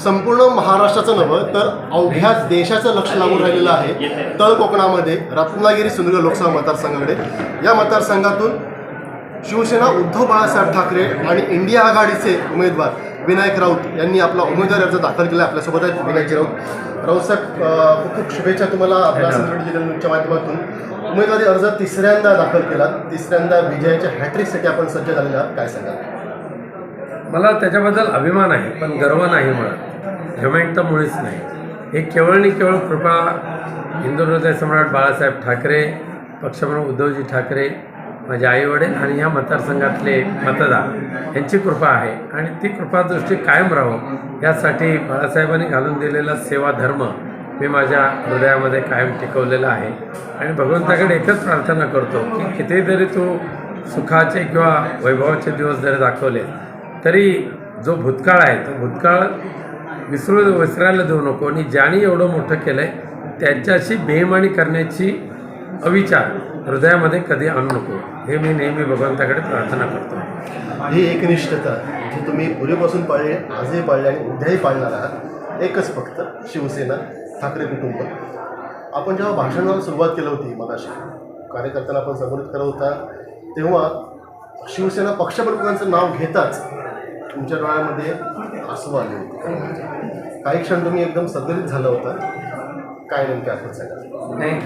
संपूर्ण महाराष्ट्राचं नव्हं तर अवघ्या देशाचं लक्ष लागून राहिलेलं आहे तळ कोकणामध्ये रत्नागिरी सिंधुदुर्ग लोकसभा मतदारसंघाकडे. या मतदारसंघातून शिवसेना उद्धव बाळासाहेब ठाकरे आणि इंडिया आघाडीचे उमेदवार विनायक राऊत यांनी आपला उमेदवारी अर्ज दाखल केला. आपल्यासोबत आहेत विनायक राऊत. राऊत साहेब अं, खूप खूप शुभेच्छा तुम्हाला आपल्या सिंधुदुर्ग जिल्हा न्यूजच्या माध्यमातून. उमेदवारी अर्ज तिसऱ्यांदा दाखल केला तिसऱ्यांदा विजयाच्या हॅट्रिकसाठी आपण सज्ज झालेला आहात. काय सांगाल? मला त्याच्याबद्दल अभिमान आहे पण गर्व नाही मला हेमेंट तर मुळीच नाही. हे केवळ आणि केवळ कृपा हिंदू हृदय सम्राट बाळासाहेब ठाकरे पक्षप्रमुख उद्धवजी ठाकरे माझे आईवडील आणि या मतदारसंघातले मतदार यांची कृपा आहे. आणि ती कृपादृष्टी कायम राहो यासाठी बाळासाहेबांनी घालून दिलेला सेवा धर्म मी माझ्या हृदयामध्ये कायम टिकवलेला आहे. आणि भगवंताकडे एकच प्रार्थना करतो की किती जरी तू सुखाचे किंवा वैभवाचे दिवस जरी दाखवले तरी जो भूतकाळ आहे तो भूतकाळ विसरू विसरायला देऊ नको. आणि ज्यांनी एवढं मोठं केलं आहे त्यांच्याशी बेमानी करण्याची अविचार हृदयामध्ये कधी आणू नको. हे मी नेहमी भगवंताकडे प्रार्थना करतो. ही एकनिष्ठता जी तुम्ही पूर्वीपासून पाळली आजही पाळली आणि उद्याही पाळणार आहात. एकच फक्त शिवसेना ठाकरे कुटुंब. आपण जेव्हा भाषणाला सुरुवात केली होती मनाशी कार्यकर्त्यांना आपण संबोधित करत होता तेव्हा शिवसेना पक्षप्रमुखांचं नाव घेताच तुमच्या डोळ्यामध्ये आसू आले होते. काही क्षण तुम्ही एकदम सदरित झाला होता. काय नेमके आपण सांगा? नाही.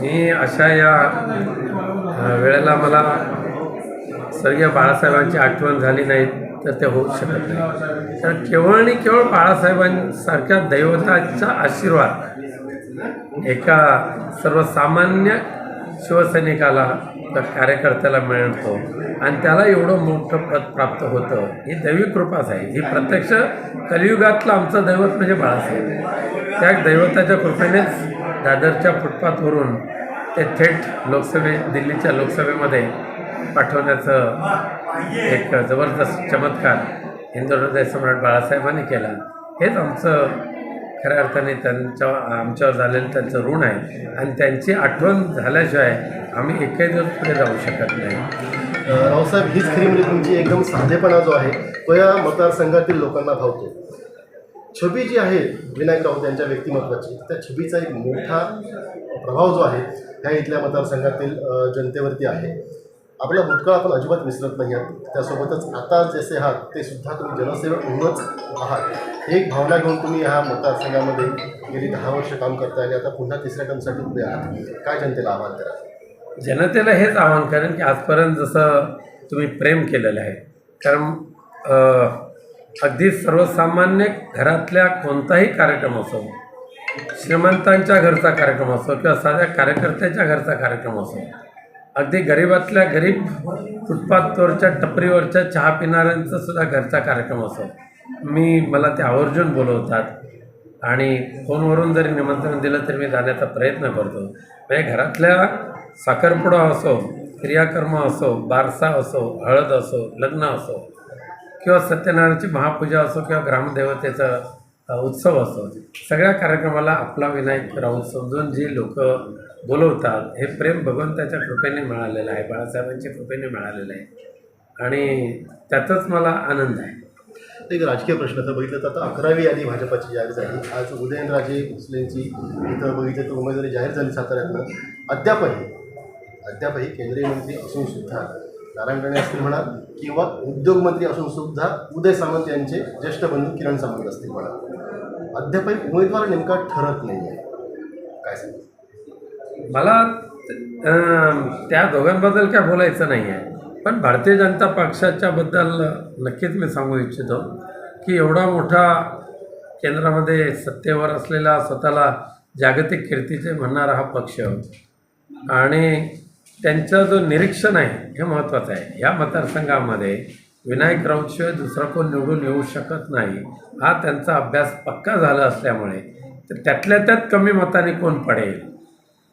मी अशा या वेळेला मला स्वर्गीय बाळासाहेबांची आठवण झाली नाही तर ते होऊ शकत नाही. तर केवळ आणि केवळ बाळासाहेबांसारख्या दैवताचा आशीर्वाद एका सर्वसामान्य शिवसैनिकाला कार्यकर्त्याला मिळतो. आणि त्याला एवढं मोठं पद प्राप्त होतं. ही दैवी कृपाच आहे. ही प्रत्यक्ष कलियुगातलं आमचं दैवत म्हणजे बाळासाहेब. त्या दैवताच्या कृपेनेच दादरच्या फुटपाथवरून ते थेट लोकसभे दिल्लीच्या लोकसभेमध्ये पाठवण्याचं एक जबरदस्त चमत्कार हिंदू हृदय सम्राट बाळासाहेबांनी केला. हेच आमचं खऱ्या अर्थाने त्यांच्या आमच्यावर झालेलं त्यांचं ऋण आहे. आणि त्यांची आठवण झाल्याशिवाय आम्ही एकही दिवस पुढे जाऊ शकत नाही. रावसाहेब हीच खरी म्हणजे तुमची एकदम साधेपणा जो आहे तो या मतदारसंघातील लोकांना भावतो. छबी जी आहे विनायक राऊत यांच्या व्यक्तिमत्वाची त्या छबीचा एक मोठा प्रभाव जो आहे ह्या इथल्या मतदारसंघातील जनतेवरती आहे. आपला भूतकाळ आपण अजिबात विसरत नाही आहात. त्यासोबतच आता जसे आहात ते सुद्धा तुम्ही जनसेवक म्हणूनच आहात. एक भावना घेऊन तुम्ही ह्या मतदारसंघामध्ये गेली दहा वर्ष काम करताय आणि आता पुन्हा तिसऱ्या टर्मसाठी उभे आहात. काय जनतेला आव्हान करा? जनतेला हेच आव्हान करेन की आजपर्यंत जसं तुम्ही प्रेम केलेलं आहे कारण अगदी सर्वसामान्य घरातल्या कोणताही कार्यक्रम असो श्रीमंतांच्या घरचा कार्यक्रम असो किंवा साध्या कार्यकर्त्याच्या घरचा कार्यक्रम असो अगदी गरीबातल्या गरीब फुटपाथवरच्या टपरीवरच्या चहा पिणाऱ्यांचा सुद्धा घरचा कार्यक्रम असो मी मला ते आवर्जून बोलवतात. आणि फोनवरून जरी निमंत्रण दिलं तरी मी जाण्याचा प्रयत्न करतो. म्हणजे घरातल्या साखरपुडा असो क्रियाकर्म असो बारसा असो हळद असो लग्न असो किंवा सत्यनारायणची महापूजा असो किंवा ग्रामदेवतेचं उत्सव असतो. सगळ्या कार्यक्रमाला आपला विनायक राहून समजून जी लोक बोलवतात हे प्रेम भगवंताच्या कृपेने मिळालेलं आहे बाळासाहेबांच्या कृपेने मिळालेलं आहे. आणि त्यातच मला आनंद आहे. एक राजकीय प्रश्न तर बघितलं तर आता अकरावी यादी भाजपाची जाहीर झाली. आज उदयनराजे भोसलेंची इथं बघितलं तर उमेदवारी जाहीर झाली साताऱ्यातनं. अद्यापही अद्यापही केंद्रीय मंत्री असून सुद्धा नारायण राणे असतील म्हणा किंवा उद्योगमंत्री असून सुद्धा उदय सामंत यांचे ज्येष्ठ बंधू किरण सामंत असतील म्हणा. अद्यापही उमेदवार नेमका ठरत नाही आहे काय सांगू? मला त्या दोघांबद्दल काय बोलायचं नाही आहे पण भारतीय जनता पक्षाच्याबद्दल नक्कीच मी सांगू इच्छितो की एवढा मोठा केंद्रामध्ये सत्तेवर असलेला स्वतःला जागतिक कीर्तीचे म्हणणारा हा पक्ष. आणि त्यांचं जो निरीक्षण आहे हे महत्त्वाचं आहे. ह्या मतदारसंघामध्ये विनायक राऊतशिवाय दुसरा कोण निवडून येऊ शकत नाही हा त्यांचा अभ्यास पक्का झाला असल्यामुळे तर त्यातल्या त्यात कमी मताने कोण पडेल?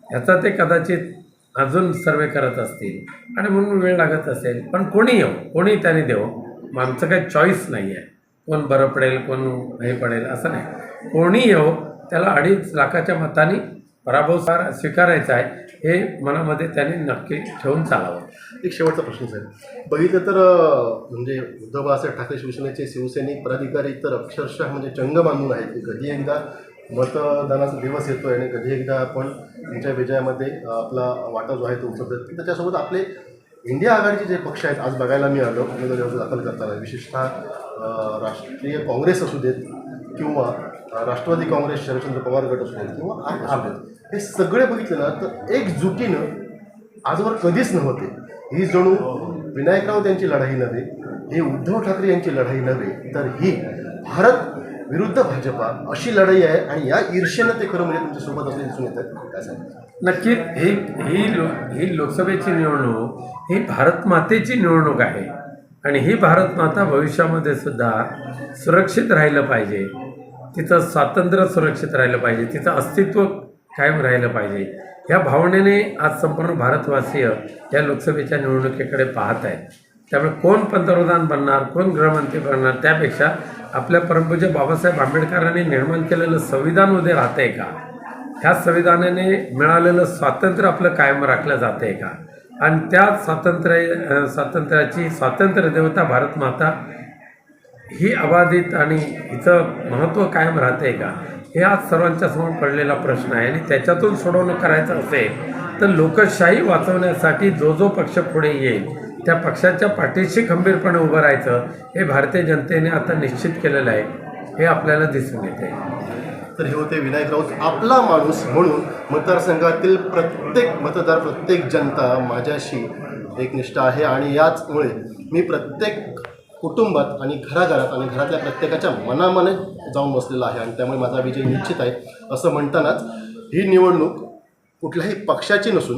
ह्याचा ते कदाचित अजून सर्वे करत असतील आणि म्हणून वेळ लागत असेल. पण कोणी येऊ? कोणी त्याने देऊ? मग आमचं काही चॉईस नाही आहे. कोण बरं पडेल कोण हे पडेल असं नाही. कोणी येऊ? त्याला अडीच लाखाच्या मताने पराभव स्वीकारायचा आहे. हे मनामध्ये त्यांनी नक्की ठेवून चालावं. एक शेवटचा प्रश्न साहेब. बघितलं तर म्हणजे उद्धव बाळासाहेब ठाकरे शिवसेनेचे शिवसैनिक पदाधिकारी तर अक्षरशः म्हणजे चंग बांधून आहेत. की कधी एकदा मतदानाचा दिवस येतो आणि कधी एकदा आपण त्यांच्या विजयामध्ये आपला वाटा जो आहे तो उचलतो त्याच्यासोबत आपले इंडिया आघाडीचे जे पक्ष आहेत आज बघायला मी आलो उमेदवारी अर्ज दाखल करताना. विशेषतः राष्ट्रीय काँग्रेस असू देत किंवा राष्ट्रवादी काँग्रेस शरदचंद्र पवार गट असू देत किंवा आप हे सगळे बघितलं ना तर एकजुटीनं आजवर कधीच नव्हते. ही जणू विनायकराव त्यांची लढाई नव्हे हे उद्धव ठाकरे यांची लढाई नव्हे तर ही भारत विरुद्ध भाजपा अशी लढाई आहे आणि या ईर्षेनं ते खरं म्हणजे तुमच्यासोबत असले दिसून येतात काय नक्कीच ही ही लो ही लोकसभेची निवडणूक ही भारत मातेची निवडणूक आहे. आणि ही भारत माता भविष्यामध्ये सुद्धा सुरक्षित राहिलं पाहिजे. तिचं स्वातंत्र्य सुरक्षित राहिलं पाहिजे. तिचं अस्तित्व कायम राहिलं पाहिजे. ह्या भावनेने आज संपूर्ण भारतवासीय या लोकसभेच्या निवडणुकीकडे पाहत आहेत. त्यामुळे कोण पंतप्रधान बनणार कोण गृहमंत्री बनणार त्यापेक्षा आपल्या परमपूज्य बाबासाहेब आंबेडकरांनी निर्माण केलेलं संविधान उद्या राहतंय का? ह्या संविधानाने मिळालेलं स्वातंत्र्य आपलं कायम राखलं जातं आहे का? आणि त्या स्वातंत्र्य स्वातंत्र्याची स्वातंत्र्य देवता भारत माता ही अबाधित आणि हिचं महत्त्व कायम राहते का? हे आज सर्वांच्या समोर पडलेला प्रश्न आहे आणि त्याच्यातून सोडवणं करायचं असेल तर लोकशाही वाचवण्यासाठी जो जो पक्ष पुढे येईल त्या पक्षाच्या पाठीशी खंबीरपणे उभं राहायचं हे भारतीय जनतेने आता निश्चित केलेलं आहे. हे आपल्याला दिसून येते. तर हे होते विनायक राऊत आपला माणूस म्हणून मतदारसंघातील प्रत्येक मतदार प्रत्येक जनता माझ्याशी एकनिष्ठ आहे आणि याचमुळे मी प्रत्येक कुटुंबात आणि घराघरात आणि घरातल्या प्रत्येकाच्या मनामने जाऊन बसलेला आहे आणि त्यामुळे माझा विजय निश्चित आहे असं म्हणतानाच ही निवडणूक कुठल्याही पक्षाची नसून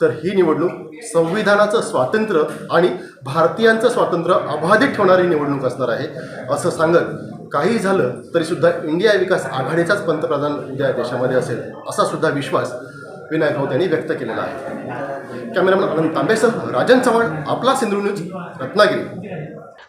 तर ही निवडणूक संविधानाचं स्वातंत्र्य आणि भारतीयांचं स्वातंत्र्य अबाधित ठेवणारी निवडणूक असणार आहे असं सांगत काही झालं तरीसुद्धा इंडिया विकास आघाडीचाच पंतप्रधान उद्या देशामध्ये असेल असा सुद्धा विश्वास विनायक राऊत यांनी व्यक्त केलेला आहे. कॅमेरामॅन अनंत तांबेसह राजन चव्हाण आपला सिंधू न्यूज रत्नागिरी.